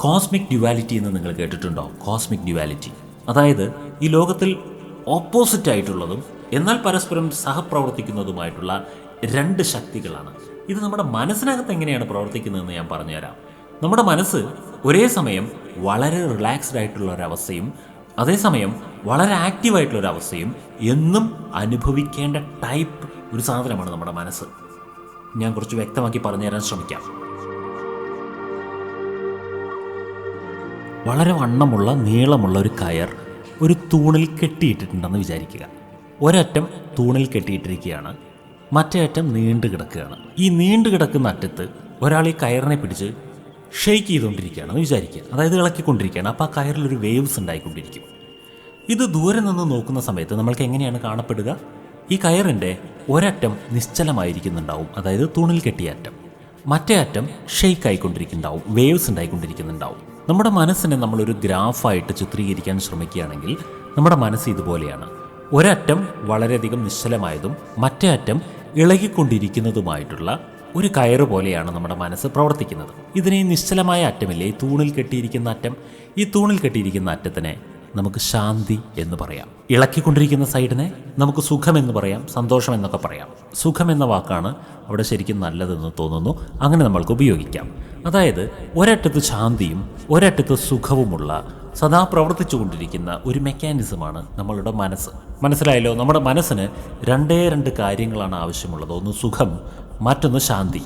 Cosmic duality എന്ന് നിങ്ങൾ കേട്ടിട്ടുണ്ടോ? Cosmic duality. അതായത് ഈ ലോകത്തിൽ ഓപ്പോസിറ്റ് ആയിട്ടുള്ളതും എന്നാൽ പരസ്പരം സഹപ്രവർത്തിക്കുന്നതുമായിട്ടുള്ള രണ്ട് ശക്തികളാണ്. ഇത് നമ്മുടെ മനസ്സിനകത്ത് എങ്ങനെയാണ് പ്രവർത്തിക്കുന്നതെന്ന് ഞാൻ പറഞ്ഞുതരാം. നമ്മുടെ മനസ്സ് ഒരേ സമയം വളരെ റിലാക്സ്ഡ് ആയിട്ടുള്ള ഒരവസ്ഥയും അതേസമയം വളരെ ആക്റ്റീവായിട്ടുള്ള ഒരു അവസ്ഥയും എന്നും അനുഭവിക്കേണ്ട ടൈപ്പ് ഒരു സാധനമാണ് നമ്മുടെ മനസ്സ്. ഞാൻ കുറച്ച് വ്യക്തമാക്കി പറഞ്ഞുതരാൻ ശ്രമിക്കാം. വളരെ വണ്ണമുള്ള നീളമുള്ള ഒരു കയർ ഒരു തൂണിൽ കെട്ടിയിട്ടിട്ടുണ്ടെന്ന് വിചാരിക്കുക. ഒരറ്റം തൂണിൽ കെട്ടിയിട്ടിരിക്കുകയാണ്. മറ്റേ അറ്റം നീണ്ടു കിടക്കുകയാണ്. ഈ നീണ്ടു കിടക്കുന്ന അറ്റത്ത് ഒരാൾ ഈ കയറിനെ പിടിച്ച് ഷെയ്ക്ക് ചെയ്തുകൊണ്ടിരിക്കുകയാണെന്ന് വിചാരിക്കുക. അതായത് ഇളക്കിക്കൊണ്ടിരിക്കുകയാണ്. അപ്പോൾ ആ കയറിലൊരു വേവ്സ് ഉണ്ടായിക്കൊണ്ടിരിക്കും. ഇത് ദൂരെ നിന്ന് നോക്കുന്ന സമയത്ത് നമ്മൾക്ക് എങ്ങനെയാണ് കാണപ്പെടുക? ഈ കയറിന്റെ ഒരറ്റം നിശ്ചലമായിരിക്കുന്നുണ്ടാവും. അതായത് തൂണിൽ കെട്ടിയ അറ്റം. മറ്റേ അറ്റം ഷെയ്ക്ക് ആയിക്കൊണ്ടിരിക്കുന്നുണ്ടാവും. വേവ്സ് ഉണ്ടായിക്കൊണ്ടിരിക്കുന്നുണ്ടാവും. നമ്മുടെ മനസ്സിനെ നമ്മളൊരു ഗ്രാഫായിട്ട് ചിത്രീകരിക്കാൻ ശ്രമിക്കുകയാണെങ്കിൽ നമ്മുടെ മനസ്സ് ഇതുപോലെയാണ്. ഒരറ്റം വളരെയധികം നിശ്ചലമായതും മറ്റേ അറ്റം ഇളകിക്കൊണ്ടിരിക്കുന്നതുമായിട്ടുള്ള ഒരു കയറ് പോലെയാണ് നമ്മുടെ മനസ്സ് പ്രവർത്തിക്കുന്നത്. ഇതിനെ നിശ്ചലമായ അറ്റമില്ലേ? തൂണിൽ കെട്ടിയിരിക്കുന്ന അറ്റം. ഈ തൂണിൽ കെട്ടിയിരിക്കുന്ന അറ്റത്തിനെ നമുക്ക് ശാന്തി എന്ന് പറയാം. ഇളക്കിക്കൊണ്ടിരിക്കുന്ന സൈഡിനെ നമുക്ക് സുഖം എന്ന് പറയാം സന്തോഷം എന്നൊക്കെ പറയാം. സുഖം എന്ന വാക്കാണ് അവിടെ ശരിക്കും നല്ലതെന്ന് തോന്നുന്നു. അങ്ങനെ നമ്മൾക്ക് ഉപയോഗിക്കാം. അതായത് ഒരറ്റത്ത് ശാന്തിയും ഒരറ്റത്ത് സുഖവുമുള്ള സദാ പ്രവർത്തിച്ചുകൊണ്ടിരിക്കുന്ന ഒരു മെക്കാനിസമാണ് നമ്മളുടെ മനസ്സ്. മനസ്സിലായല്ലോ? നമ്മുടെ മനസ്സിന് രണ്ടേ രണ്ട് കാര്യങ്ങളാണ് ആവശ്യമുള്ളത്. ഒന്ന് സുഖം മറ്റൊന്ന് ശാന്തി.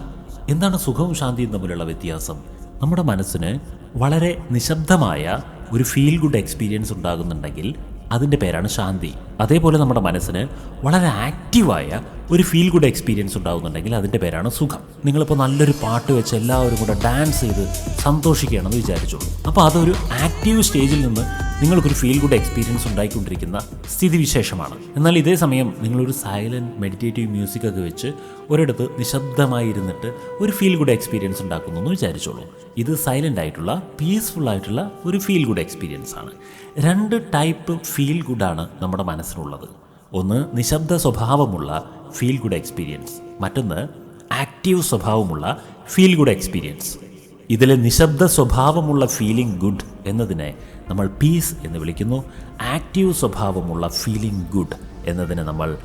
എന്താണ് സുഖവും ശാന്തിയും തമ്മിലുള്ള വ്യത്യാസം? നമ്മുടെ മനസ്സിന് വളരെ നിശബ്ദമായ ഒരു ഫീൽ ഗുഡ് എക്സ്പീരിയൻസ് ഉണ്ടാകുന്നുണ്ടെങ്കിൽ അതിന്റെ പേരാണ് ശാന്തി. അതേപോലെ നമ്മുടെ മനസ്സിന് വളരെ ആക്റ്റീവായ ഒരു ഫീൽ ഗുഡ് എക്സ്പീരിയൻസ് ഉണ്ടാകുന്നുണ്ടെങ്കിൽ അതിന്റെ പേരാണ് സുഖം. നിങ്ങളിപ്പോൾ നല്ലൊരു പാട്ട് വെച്ച് എല്ലാവരും കൂടെ ഡാൻസ് ചെയ്ത് സന്തോഷിക്കുകയാണെന്ന് വിചാരിച്ചോളൂ. അപ്പോൾ അതൊരു ആക്റ്റീവ് സ്റ്റേജിൽ നിന്ന് നിങ്ങൾക്കൊരു ഫീൽ ഗുഡ് എക്സ്പീരിയൻസ് ഉണ്ടായിക്കൊണ്ടിരിക്കുന്ന സ്ഥിതിവിശേഷമാണ്. എന്നാൽ ഇതേ സമയം നിങ്ങളൊരു സൈലന്റ് മെഡിറ്റേറ്റീവ് മ്യൂസിക് ഒക്കെ വെച്ച് ഒരിടത്ത് നിശബ്ദമായി ഇരുന്നിട്ട് ഒരു ഫീൽ ഗുഡ് എക്സ്പീരിയൻസ് ഉണ്ടാക്കുന്നു എന്ന് വിചാരിച്ചോളൂ. ഇത് സൈലന്റ് ആയിട്ടുള്ള പീസ്ഫുൾ ആയിട്ടുള്ള ഒരു ഫീൽ ഗുഡ് എക്സ്പീരിയൻസ് ആണ്. രണ്ട് ടൈപ്പ് ഫീൽ ഗുഡാണ് നമ്മുടെ മനസ്സിനുള്ളത്. ഒന്ന് നിശബ്ദ സ്വഭാവമുള്ള ഫീൽ ഗുഡ് എക്സ്പീരിയൻസ് മറ്റൊന്ന് ആക്റ്റീവ് സ്വഭാവമുള്ള ഫീൽ ഗുഡ് എക്സ്പീരിയൻസ് ഇതിലെ നിശബ്ദ സ്വഭാവമുള്ള ഫീലിംഗ് ഗുഡ് എന്നതിനെ നമ്മൾ പീസ് എന്ന് വിളിക്കുന്നു. ആക്റ്റീവ് സ്വഭാവമുള്ള ഫീലിംഗ് ഗുഡ് എന്നതിനെ നമ്മൾ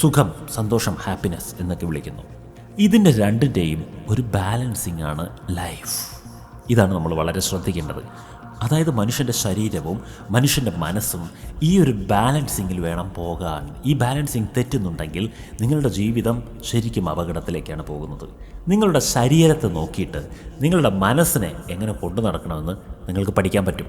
സുഖം സന്തോഷം ഹാപ്പിനെസ് എന്നൊക്കെ വിളിക്കുന്നു. ഇതിന്റെ രണ്ടിന്റെയും ഒരു ബാലൻസിങ് ആണ് ലൈഫ് ഇതാണ് നമ്മൾ വളരെ ശ്രദ്ധിക്കേണ്ടത്. അതായത് മനുഷ്യന്റെ ശരീരവും മനുഷ്യന്റെ മനസ്സും ഈ ഒരു ബാലൻസിങ്ങിൽ വേണം പോകാൻ. ഈ ബാലൻസിങ് തെറ്റുന്നുണ്ടെങ്കിൽ നിങ്ങളുടെ ജീവിതം ശരിക്കും അപകടത്തിലേക്കാണ് പോകുന്നത്. നിങ്ങളുടെ ശരീരത്തെ നോക്കിയിട്ട് നിങ്ങളുടെ മനസ്സിനെ എങ്ങനെ കൊണ്ടു നടക്കണമെന്ന് നിങ്ങൾക്ക് പഠിക്കാൻ പറ്റും.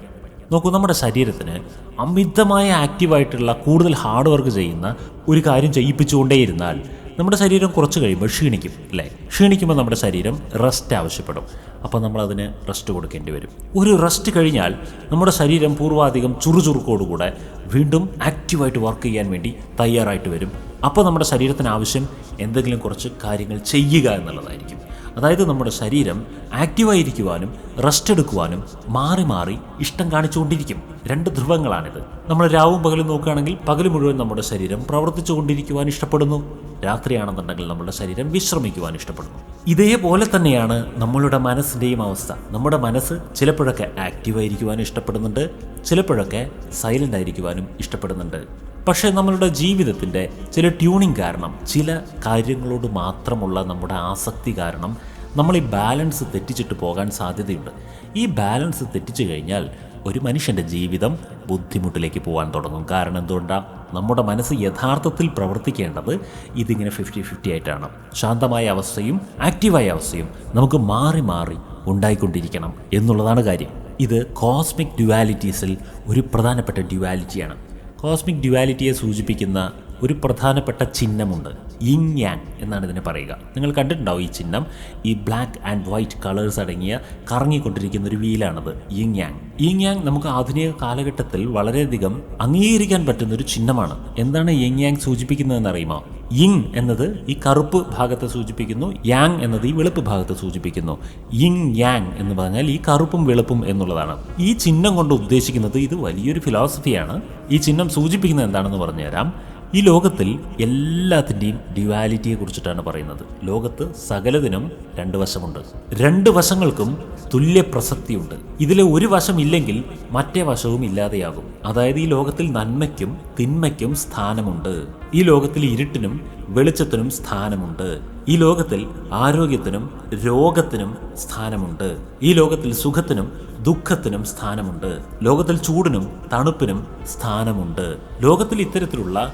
നോക്കൂ നമ്മുടെ ശരീരത്തിന് അമിതമായ ആക്റ്റീവായിട്ടുള്ള കൂടുതൽ ഹാർഡ് വർക്ക് ചെയ്യുന്ന ഒരു കാര്യം ചെയ്യിപ്പിച്ചുകൊണ്ടേയിരുന്നാൽ നമ്മുടെ ശരീരം കുറച്ച് കഴിയുമ്പോൾ ക്ഷീണിക്കും അല്ലേ? ക്ഷീണിക്കുമ്പോൾ നമ്മുടെ ശരീരം റെസ്റ്റ് ആവശ്യപ്പെടും. അപ്പോൾ നമ്മൾ അതിന് റെസ്റ്റ് കൊടുക്കേണ്ടി വരും. ഒരു റെസ്റ്റ് കഴിഞ്ഞാൽ നമ്മുടെ ശരീരം പൂർവാധികം ചുറുചുറുക്കോടുകൂടെ വീണ്ടും ആക്റ്റീവായിട്ട് വർക്ക് ചെയ്യാൻ വേണ്ടി തയ്യാറായിട്ട് വരും. അപ്പോൾ നമ്മുടെ ശരീരത്തിന് ആവശ്യം എന്തെങ്കിലും കുറച്ച് കാര്യങ്ങൾ ചെയ്യുക എന്നുള്ളതായിരിക്കും. അതായത് നമ്മുടെ ശരീരം ആക്റ്റീവായിരിക്കുവാനും റെസ്റ്റ് എടുക്കുവാനും മാറി മാറി ഇഷ്ടം കാണിച്ചുകൊണ്ടിരിക്കും. രണ്ട് ധ്രുവങ്ങളാണിത്. നമ്മൾ രാവും പകലും നോക്കുകയാണെങ്കിൽ പകൽ മുഴുവൻ നമ്മുടെ ശരീരം പ്രവർത്തിച്ചു കൊണ്ടിരിക്കുവാൻ ഇഷ്ടപ്പെടുന്നു. രാത്രിയാണെന്നുണ്ടെങ്കിൽ നമ്മുടെ ശരീരം വിശ്രമിക്കുവാൻ ഇഷ്ടപ്പെടുന്നു. ഇതേപോലെ തന്നെയാണ് നമ്മളുടെ മനസ്സിന്റെയും അവസ്ഥ. നമ്മുടെ മനസ്സ് ചിലപ്പോഴൊക്കെ ആക്റ്റീവായിരിക്കുവാനും ഇഷ്ടപ്പെടുന്നുണ്ട് ചിലപ്പോഴൊക്കെ സൈലന്റ് ആയിരിക്കുവാനും ഇഷ്ടപ്പെടുന്നുണ്ട്. പക്ഷേ നമ്മളുടെ ജീവിതത്തിന്റെ ചില ട്യൂണിങ് കാരണം ചില കാര്യങ്ങളോട് മാത്രമുള്ള നമ്മുടെ ആസക്തി കാരണം നമ്മൾ ഈ ബാലൻസ് തെറ്റിച്ചിട്ട് പോകാൻ സാധ്യതയുണ്ട്. ഈ ബാലൻസ് തെറ്റിച്ചു കഴിഞ്ഞാൽ ഒരു മനുഷ്യന്റെ ജീവിതം ബുദ്ധിമുട്ടിലേക്ക് പോകാൻ തുടങ്ങും. കാരണം എന്തുകൊണ്ടാണ് നമ്മുടെ മനസ്സ് യഥാർത്ഥത്തിൽ പ്രവർത്തിക്കേണ്ടത് ഇതിങ്ങനെ ഫിഫ്റ്റി ഫിഫ്റ്റി ആയിട്ടാണ്. ശാന്തമായ അവസ്ഥയും ആക്റ്റീവായ അവസ്ഥയും നമുക്ക് മാറി മാറി ഉണ്ടായിക്കൊണ്ടിരിക്കണം എന്നുള്ളതാണ് കാര്യം. ഇത് കോസ്മിക് ഡ്യുവാലിറ്റീസിൽ ഒരു പ്രധാനപ്പെട്ട ഡ്യുവാലിറ്റിയാണ് കോസ്മിക് ഡ്യുവാലിറ്റിയെ സൂചിപ്പിക്കുന്ന ഒരു പ്രധാനപ്പെട്ട ചിഹ്നമുണ്ട്. യിങ് യാങ് എന്നാണ് ഇതിനെ പറയുക. നിങ്ങൾ കണ്ടിട്ടുണ്ടാവും ഈ ചിഹ്നം? ഈ ബ്ലാക്ക് ആൻഡ് വൈറ്റ് കളേഴ്സ് അടങ്ങിയ കറങ്ങിക്കൊണ്ടിരിക്കുന്ന ഒരു വീലാണത് യിങ് യാങ് യിങ് യാങ് നമുക്ക് ആധുനിക കാലഘട്ടത്തിൽ വളരെയധികം അംഗീകരിക്കാൻ പറ്റുന്ന ഒരു ചിഹ്നമാണ്. എന്താണ് യിങ് യാങ് സൂചിപ്പിക്കുന്നതെന്ന് അറിയുമോ? യിങ് എന്നത് ഈ കറുപ്പ് ഭാഗത്തെ സൂചിപ്പിക്കുന്നു യാങ് എന്നത് ഈ വെളുപ്പ് ഭാഗത്തെ സൂചിപ്പിക്കുന്നു. യിങ് യാങ് എന്ന് പറഞ്ഞാൽ ഈ കറുപ്പും വെളുപ്പും എന്നുള്ളതാണ്. ഈ ചിഹ്നം കൊണ്ട് ഉദ്ദേശിക്കുന്നത് ഇത് വലിയൊരു ഫിലോസഫിയാണ് ഈ ചിഹ്നം സൂചിപ്പിക്കുന്നത് എന്താണെന്ന് പറഞ്ഞുതരാം. ഈ ലോകത്തിൽ എല്ലാത്തിന്റെയും ഡ്യുവാലിറ്റിയെ കുറിച്ചിട്ടാണ് പറയുന്നത്. ലോകത്ത് സകലതിനും രണ്ട് വശമുണ്ട്. രണ്ട് വശങ്ങൾക്കും തുല്യ പ്രസക്തിയുണ്ട്. ഇതിലെ ഒരു വശം ഇല്ലെങ്കിൽ മറ്റേ വശവും ഇല്ലാതെയാകും. അതായത് ഈ ലോകത്തിൽ നന്മയ്ക്കും തിന്മയ്ക്കും സ്ഥാനമുണ്ട്. ഈ ലോകത്തിൽ ഇരുട്ടിനും വെളിച്ചത്തിനും സ്ഥാനമുണ്ട്. ഈ ലോകത്തിൽ ആരോഗ്യത്തിനും രോഗത്തിനും സ്ഥാനമുണ്ട്. ഈ ലോകത്തിൽ സുഖത്തിനും ദുഃഖത്തിനും സ്ഥാനമുണ്ട്. ലോകത്തിൽ ചൂടിനും തണുപ്പിനും സ്ഥാനമുണ്ട്. ലോകത്തിൽ ഇത്തരത്തിലുള്ള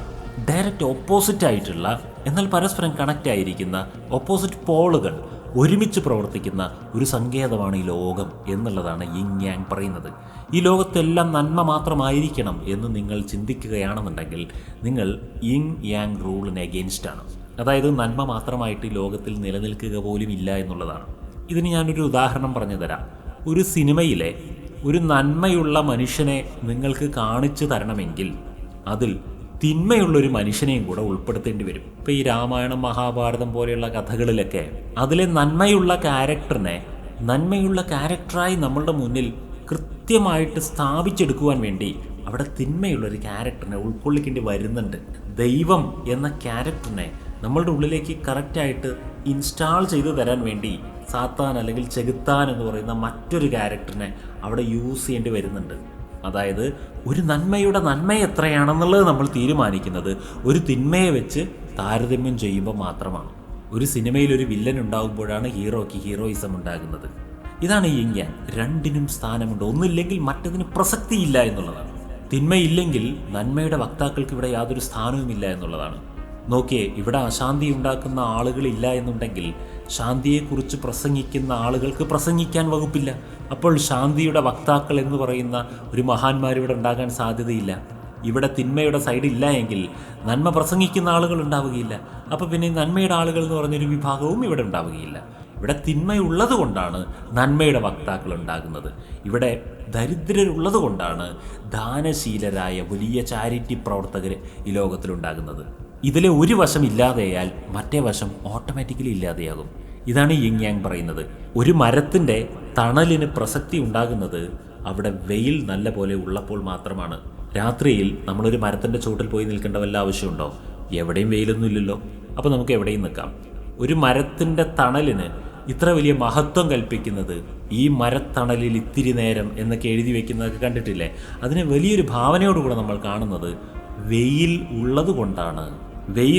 ഡയറക്റ്റ് ഓപ്പോസിറ്റ് ആയിട്ടുള്ള എന്നാൽ പരസ്പരം കണക്റ്റ് ആയിരിക്കുന്ന ഓപ്പോസിറ്റ് പോളുകൾ ഒരുമിച്ച് പ്രവർത്തിക്കുന്ന ഒരു സങ്കേതമാണ് ഈ ലോകം എന്നുള്ളതാണ് യിങ് യാങ് പറയുന്നത്. ഈ ലോകത്തെല്ലാം നന്മ മാത്രമായിരിക്കണം എന്ന് നിങ്ങൾ ചിന്തിക്കുകയാണെന്നുണ്ടെങ്കിൽ നിങ്ങൾ യിങ് യാങ് റൂളിന് ആണ് അതായത് നന്മ മാത്രമായിട്ട് ഈ ലോകത്തിൽ നിലനിൽക്കുക പോലും ഇല്ല എന്നുള്ളതാണ്. ഇതിന് ഞാനൊരു ഉദാഹരണം പറഞ്ഞു തരാം. ഒരു സിനിമയിലെ ഒരു നന്മയുള്ള മനുഷ്യനെ നിങ്ങൾക്ക് കാണിച്ചു തരണമെങ്കിൽ അതിൽ തിന്മയുള്ള ഒരു മനുഷ്യനെയും കൂടെ ഉൾപ്പെടുത്തേണ്ടി വരും. ഇപ്പം ഈ രാമായണം മഹാഭാരതം പോലെയുള്ള കഥകളിലൊക്കെ അതിലെ നന്മയുള്ള ക്യാരക്ടറിനെ നന്മയുള്ള ക്യാരക്ടറായി നമ്മളുടെ മുന്നിൽ കൃത്യമായിട്ട് സ്ഥാപിച്ചെടുക്കുവാൻ വേണ്ടി അവിടെ തിന്മയുള്ളൊരു ക്യാരക്ടറിനെ ഉൾക്കൊള്ളിക്കേണ്ടി വരുന്നുണ്ട്. ദൈവം എന്ന ക്യാരക്ടറിനെ നമ്മളുടെ ഉള്ളിലേക്ക് കറക്റ്റായിട്ട് ഇൻസ്റ്റാൾ ചെയ്തു തരാൻ വേണ്ടി സാത്താൻ അല്ലെങ്കിൽ ചെകുത്താൻ എന്ന് പറയുന്ന മറ്റൊരു ക്യാരക്ടറിനെ അവിടെ യൂസ് ചെയ്യേണ്ടി വരുന്നുണ്ട്. അതായത് ഒരു നന്മയുടെ നന്മ എത്രയാണെന്നുള്ളത് നമ്മൾ തീരുമാനിക്കുന്നത് ഒരു തിന്മയെ വെച്ച് താരതമ്യം ചെയ്യുമ്പോൾ മാത്രമാണ്. ഒരു സിനിമയിൽ ഒരു വില്ലൻ ഉണ്ടാകുമ്പോഴാണ് ഹീറോയ്ക്ക് ഹീറോയിസം ഉണ്ടാകുന്നത്. ഇതാണ് ഈ ഇന്ത്യ രണ്ടിനും സ്ഥാനമുണ്ട്. ഒന്നില്ലെങ്കിൽ മറ്റതിന് പ്രസക്തിയില്ല എന്നുള്ളതാണ്. തിന്മയില്ലെങ്കിൽ നന്മയുടെ വക്താക്കൾക്ക് ഇവിടെ യാതൊരു സ്ഥാനവുമില്ല എന്നുള്ളതാണ്. നോക്കിയേ ഇവിടെ അശാന്തി ഉണ്ടാക്കുന്ന ആളുകളില്ല എന്നുണ്ടെങ്കിൽ ശാന്തിയെക്കുറിച്ച് പ്രസംഗിക്കുന്ന ആളുകൾക്ക് പ്രസംഗിക്കാൻ വകുപ്പില്ല. അപ്പോൾ ശാന്തിയുടെ വക്താക്കൾ എന്ന് പറയുന്ന ഒരു മഹാന്മാരിവിടെ ഉണ്ടാകാൻ സാധ്യതയില്ല. ഇവിടെ തിന്മയുടെ സൈഡ് ഇല്ല എങ്കിൽ നന്മ പ്രസംഗിക്കുന്ന ആളുകൾ ഉണ്ടാവുകയില്ല. അപ്പോൾ പിന്നെ നന്മയുടെ ആളുകൾ എന്ന് പറഞ്ഞൊരു വിഭാഗവും ഇവിടെ ഉണ്ടാവുകയില്ല. ഇവിടെ തിന്മയുള്ളത് കൊണ്ടാണ് നന്മയുടെ വക്താക്കൾ ഉണ്ടാകുന്നത്. ഇവിടെ ദരിദ്രരുള്ളത് കൊണ്ടാണ് ദാനശീലരായ വലിയ ചാരിറ്റി പ്രവർത്തകർ ഈ ലോകത്തിലുണ്ടാകുന്നത്. ഇതിലെ ഒരു വശം ഇല്ലാതെയാൽ മറ്റേ വശം ഓട്ടോമാറ്റിക്കലി ഇല്ലാതെയാകും. ഇതാണ് യിങ് യാങ് പറയുന്നത്. ഒരു മരത്തിന്റെ തണലിന് പ്രസക്തി ഉണ്ടാകുന്നത് അവിടെ വെയിൽ നല്ല പോലെ ഉള്ളപ്പോൾ മാത്രമാണ്. രാത്രിയിൽ നമ്മളൊരു മരത്തിന്റെ ചുവട്ടിൽ പോയി നിൽക്കേണ്ട വല്ല ആവശ്യമുണ്ടോ? എവിടെയും വെയിലൊന്നും ഇല്ലല്ലോ. അപ്പോൾ നമുക്ക് എവിടെയും നിൽക്കാം. ഒരു മരത്തിന്റെ തണലിന് ഇത്ര വലിയ മഹത്വം കൽപ്പിക്കുന്നത് ഈ മരത്തണലിൽ ഇത്തിരി നേരം എന്നൊക്കെ എഴുതി വെക്കുന്നതൊക്കെ കണ്ടിട്ടില്ലേ? അതിനെ വലിയൊരു ഭാവനയോടുകൂടെ നമ്മൾ കാണുന്നത് വെയിൽ ഉള്ളത്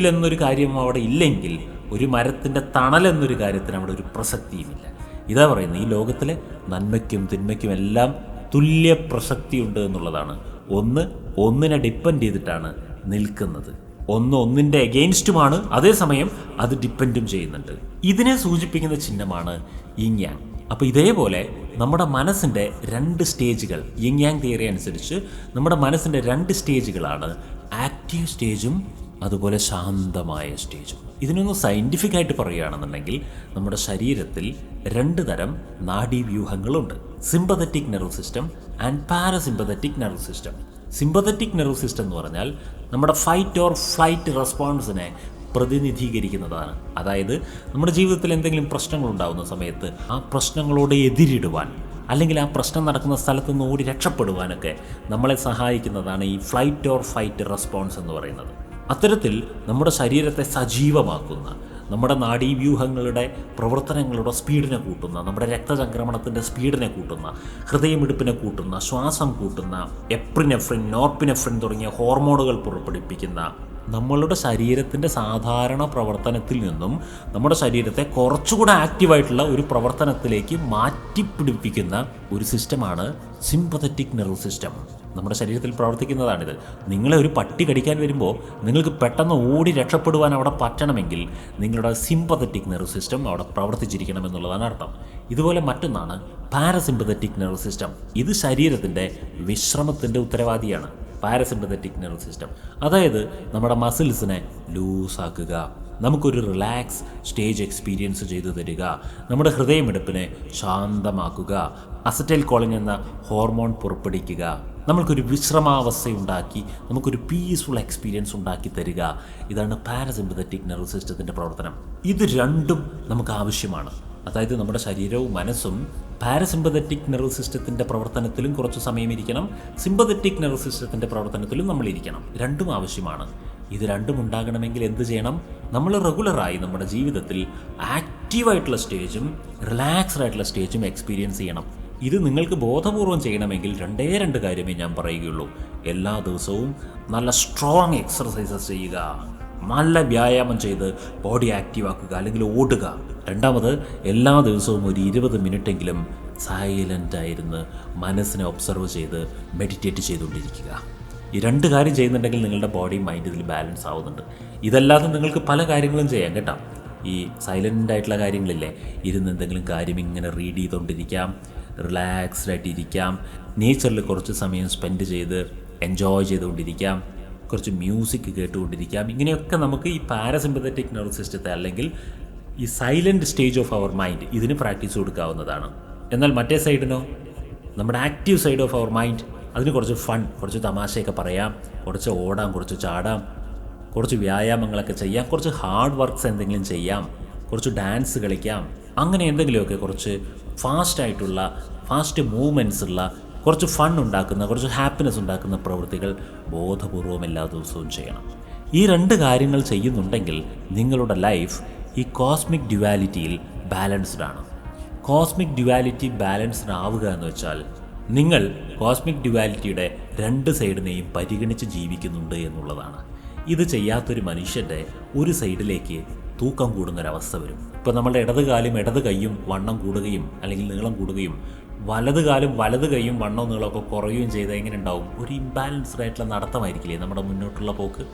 എന്നൊരു കാര്യം അവിടെ ഇല്ലെങ്കിൽ ഒരു മരത്തിന്റെ തണലെന്നൊരു കാര്യത്തിന് അവിടെ ഒരു പ്രസക്തിയുമില്ല. ഇതാ പറയുന്നത് ഈ ലോകത്തിലെ നന്മയ്ക്കും തിന്മയ്ക്കും എല്ലാം തുല്യ പ്രസക്തിയുണ്ട് എന്നുള്ളതാണ്. ഒന്ന് ഒന്നിനെ ഡിപ്പെൻഡ് ചെയ്തിട്ടാണ് നിൽക്കുന്നത്. ഒന്ന് ഒന്നിന്റെ എഗെയിൻസ്റ്റുമാണ് അതേസമയം അത് ഡിപ്പെൻഡും ചെയ്യുന്നുണ്ട്. ഇതിനെ സൂചിപ്പിക്കുന്ന ചിഹ്നമാണ് ഇങ്യാങ് യാങ് അപ്പോൾ ഇതേപോലെ നമ്മുടെ മനസ്സിന്റെ രണ്ട് സ്റ്റേജുകൾ യാങ് തിയറി അനുസരിച്ച് നമ്മുടെ മനസ്സിന്റെ രണ്ട് സ്റ്റേജുകളാണ്. ആക്റ്റീവ് സ്റ്റേജും അതുപോലെ ശാന്തമായ സ്റ്റേജും ഇതിനൊന്ന് സയന്റിഫിക് ആയിട്ട് പറയുകയാണെന്നുണ്ടെങ്കിൽ നമ്മുടെ ശരീരത്തിൽ രണ്ട് തരം നാഡീവ്യൂഹങ്ങളുണ്ട്. Sympathetic nerve system and parasympathetic nerve system sympathetic nerve system എന്ന് പറഞ്ഞാൽ നമ്മുടെ ഫൈറ്റ് ഓർ ഫ്ലൈറ്റ് റെസ്പോൺസിനെ പ്രതിനിധീകരിക്കുന്നതാണ്. അതായത് നമ്മുടെ ജീവിതത്തിൽ എന്തെങ്കിലും പ്രശ്നങ്ങൾ ഉണ്ടാകുന്ന സമയത്ത് ആ പ്രശ്നങ്ങളോട് എതിരിടുവാൻ അല്ലെങ്കിൽ ആ പ്രശ്നം നടക്കുന്ന സ്ഥലത്ത് നിന്ന് ഓടി രക്ഷപ്പെടുവാനൊക്കെ നമ്മളെ സഹായിക്കുന്നതാണ് ഈ ഫ്ലൈറ്റ് ഓർ ഫൈറ്റ് റെസ്പോൺസ് എന്ന് പറയുന്നത്. അത്തരത്തിൽ നമ്മുടെ ശരീരത്തെ സജീവമാക്കുന്ന നമ്മുടെ നാഡീവ്യൂഹങ്ങളുടെ പ്രവർത്തനങ്ങളുടെ സ്പീഡിനെ കൂട്ടുന്ന നമ്മുടെ രക്തചംക്രമണത്തിന്റെ സ്പീഡിനെ കൂട്ടുന്ന ഹൃദയമിടിപ്പിനെ കൂട്ടുന്ന ശ്വാസം കൂട്ടുന്ന എപ്രിനെഫ്രിൻ നോർപ്പിനെഫ്രിൻ തുടങ്ങിയ ഹോർമോണുകൾ പുറപ്പെടുപ്പിക്കുന്ന നമ്മളുടെ ശരീരത്തിന്റെ സാധാരണ പ്രവർത്തനത്തിൽ നിന്നും നമ്മുടെ ശരീരത്തെ കുറച്ചുകൂടെ ആക്റ്റീവായിട്ടുള്ള ഒരു പ്രവർത്തനത്തിലേക്ക് മാറ്റിപ്പിടിപ്പിക്കുന്ന ഒരു സിസ്റ്റമാണ് സിമ്പതറ്റിക് നെർവ് സിസ്റ്റം. നമ്മുടെ ശരീരത്തിൽ പ്രവർത്തിക്കുന്നതാണിത്. നിങ്ങളെ ഒരു പട്ടി കടിക്കാൻ വരുമ്പോൾ നിങ്ങൾക്ക് പെട്ടെന്ന് ഓടി രക്ഷപ്പെടുവാൻ അവിടെ പറ്റണമെങ്കിൽ നിങ്ങളുടെ സിമ്പതറ്റിക് നെർവ് സിസ്റ്റം അവിടെ പ്രവർത്തിച്ചിരിക്കണം എന്നുള്ളതാണ് അർത്ഥം. ഇതുപോലെ മറ്റൊന്നാണ് പാരസിമ്പതറ്റിക് നെർവ് സിസ്റ്റം ഇത് ശരീരത്തിന്റെ വിശ്രമത്തിന്റെ ഉത്തരവാദിയാണ്. പാരസിമ്പതറ്റിക് നെർവ് സിസ്റ്റം അതായത് നമ്മുടെ മസിൽസിനെ ലൂസാക്കുക നമുക്കൊരു റിലാക്സ് സ്റ്റേജ് എക്സ്പീരിയൻസ് ചെയ്തു തരിക. നമ്മുടെ ഹൃദയമിടിപ്പിനെ ശാന്തമാക്കുക. അസറ്റൈൽ കോളിൻ എന്ന ഹോർമോൺ പുറപ്പെടുവിക്കുക. നമ്മൾക്കൊരു വിശ്രമാവസ്ഥയുണ്ടാക്കി നമുക്കൊരു പീസ്ഫുൾ എക്സ്പീരിയൻസ് ഉണ്ടാക്കി തരിക. ഇതാണ് പാരസിമ്പതറ്റിക് നെർവ് സിസ്റ്റത്തിന്റെ പ്രവർത്തനം. ഇത് രണ്ടും നമുക്ക് ആവശ്യമാണ്. അതായത് നമ്മുടെ ശരീരവും മനസ്സും പാരസിമ്പതറ്റിക് നെർവ് സിസ്റ്റത്തിന്റെ പ്രവർത്തനത്തിലും കുറച്ച് സമയം ഇരിക്കണം. സിമ്പതറ്റിക് നെർവ് സിസ്റ്റത്തിന്റെ പ്രവർത്തനത്തിലും നമ്മൾ ഇരിക്കണം. രണ്ടും ആവശ്യമാണ്. ഇത് രണ്ടും ഉണ്ടാകണമെങ്കിൽ എന്ത് ചെയ്യണം? നമ്മൾ റെഗുലറായി നമ്മുടെ ജീവിതത്തിൽ ആക്റ്റീവായിട്ടുള്ള സ്റ്റേജും റിലാക്സ്ഡ് ആയിട്ടുള്ള സ്റ്റേജും എക്സ്പീരിയൻസ് ചെയ്യണം. ഇത് നിങ്ങൾക്ക് ബോധപൂർവം ചെയ്യണമെങ്കിൽ രണ്ടേ രണ്ട് കാര്യമേ ഞാൻ പറയുകയുള്ളൂ. എല്ലാ ദിവസവും നല്ല സ്ട്രോങ് എക്സർസൈസസ് ചെയ്യുക. നല്ല വ്യായാമം ചെയ്ത് ബോഡി ആക്റ്റീവ് ആക്കുക അല്ലെങ്കിൽ ഓടുക. രണ്ടാമത് എല്ലാ ദിവസവും ഒരു ഇരുപത് മിനിറ്റെങ്കിലും സൈലന്റായിരുന്ന് മനസ്സിനെ ഒബ്സർവ് ചെയ്ത് മെഡിറ്റേറ്റ് ചെയ്തുകൊണ്ടിരിക്കുക. ഈ രണ്ട് കാര്യം ചെയ്യുന്നുണ്ടെങ്കിൽ നിങ്ങളുടെ ബോഡി മൈൻഡ് ഇതിൽ ബാലൻസ് ആവുന്നുണ്ട്. ഇതല്ലാതെ നിങ്ങൾക്ക് പല കാര്യങ്ങളും ചെയ്യാം കേട്ടോ. ഈ സൈലന്റ് ആയിട്ടുള്ള കാര്യങ്ങളില്ലേ? ഇരുന്ന് എന്തെങ്കിലും കാര്യം ഇങ്ങനെ റീഡ് ചെയ്തുകൊണ്ടിരിക്കാം. റിലാക്സ്ഡ് ആയിട്ട് ഇരിക്കാം നേച്ചറിൽ കുറച്ച് സമയം സ്പെൻഡ് ചെയ്ത് എൻജോയ് ചെയ്തുകൊണ്ടിരിക്കാം. കുറച്ച് മ്യൂസിക് കേട്ടുകൊണ്ടിരിക്കാം. ഇങ്ങനെയൊക്കെ നമുക്ക് ഈ പാരസിമ്പത്തറ്റിക് നെർവ് സിസ്റ്റത്തെ അല്ലെങ്കിൽ ഈ silent stage of our mind ഇതിന് പ്രാക്ടീസ് കൊടുക്കാവുന്നതാണ്. എന്നാൽ മറ്റേ സൈഡിനോ നമ്മുടെ active side of our mind അതിന് കുറച്ച് ഫൺ കുറച്ച് തമാശയൊക്കെ പറയാം. കുറച്ച് ഓടാം കുറച്ച് ചാടാം. കുറച്ച് വ്യായാമങ്ങളൊക്കെ ചെയ്യാം. കുറച്ച് ഹാർഡ് വർക്ക്സ് എന്തെങ്കിലും ചെയ്യാം. കുറച്ച് ഡാൻസ് കളിക്കാം. അങ്ങനെ എന്തെങ്കിലുമൊക്കെ കുറച്ച് ഫാസ്റ്റായിട്ടുള്ള ഫാസ്റ്റ് മൂവ്മെന്റ്സ് ഉള്ള കുറച്ച് ഫൺ ഉണ്ടാക്കുന്ന കുറച്ച് ഹാപ്പിനെസ് ഉണ്ടാക്കുന്ന പ്രവൃത്തികൾ ബോധപൂർവം എല്ലാ ദിവസവും ചെയ്യണം. ഈ രണ്ട് കാര്യങ്ങൾ ചെയ്യുന്നുണ്ടെങ്കിൽ നിങ്ങളുടെ ലൈഫ് ഈ കോസ്മിക് ഡ്യുവാലിറ്റിയിൽ ബാലൻസ്ഡ് ആണ്. കോസ്മിക് ഡ്യുവാലിറ്റി ബാലൻസ്ഡ് ആവുക എന്ന് വെച്ചാൽ നിങ്ങൾ കോസ്മിക് ഡ്യുവാലിറ്റിയുടെ രണ്ട് സൈഡിനെയും പരിഗണിച്ച് ജീവിക്കുന്നുണ്ട് എന്നുള്ളതാണ്. ഇത് ചെയ്യാത്തൊരു മനുഷ്യന്റെ ഒരു സൈഡിലേക്ക് തൂക്കം കൂടുന്നൊരവസ്ഥ വരും. ഇപ്പോൾ നമ്മുടെ ഇടത് കാലും ഇടത് കൈയും വണ്ണം കൂടുകയും അല്ലെങ്കിൽ നീളം കൂടുകയും വലത് കാലും വലത് കൈയും വണ്ണവും നീളമൊക്കെ കുറയുകയും ചെയ്താൽ എങ്ങനെ ഉണ്ടാവും? ഒരു ഇംബാലൻസ്ഡ് ആയിട്ടുള്ള നടത്തമായിരിക്കില്ലേ നമ്മുടെ മുന്നോട്ടുള്ള പോക്ക്?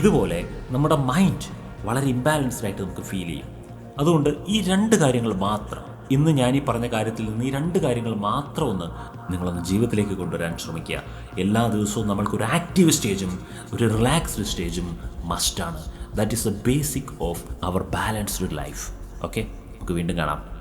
ഇതുപോലെ നമ്മുടെ മൈൻഡ് വളരെ ഇംബാലൻസ്ഡ് ആയിട്ട് നമുക്ക് ഫീൽ ചെയ്യും. അതുകൊണ്ട് ഈ രണ്ട് കാര്യങ്ങൾ മാത്രം ഇന്ന് ഞാൻ ഈ പറഞ്ഞ കാര്യത്തിൽ നിന്ന് ഈ രണ്ട് കാര്യങ്ങൾ മാത്രം ഒന്ന് നിങ്ങളൊന്ന് ജീവിതത്തിലേക്ക് കൊണ്ടുവരാൻ ശ്രമിക്കുക. എല്ലാ ദിവസവും നമ്മൾക്കൊരു ആക്റ്റീവ് സ്റ്റേജും ഒരു റിലാക്സ്ഡ് സ്റ്റേജും മസ്റ്റാണ് that is the basic of our balanced life okay? നമുക്ക് വീണ്ടും കാണാം.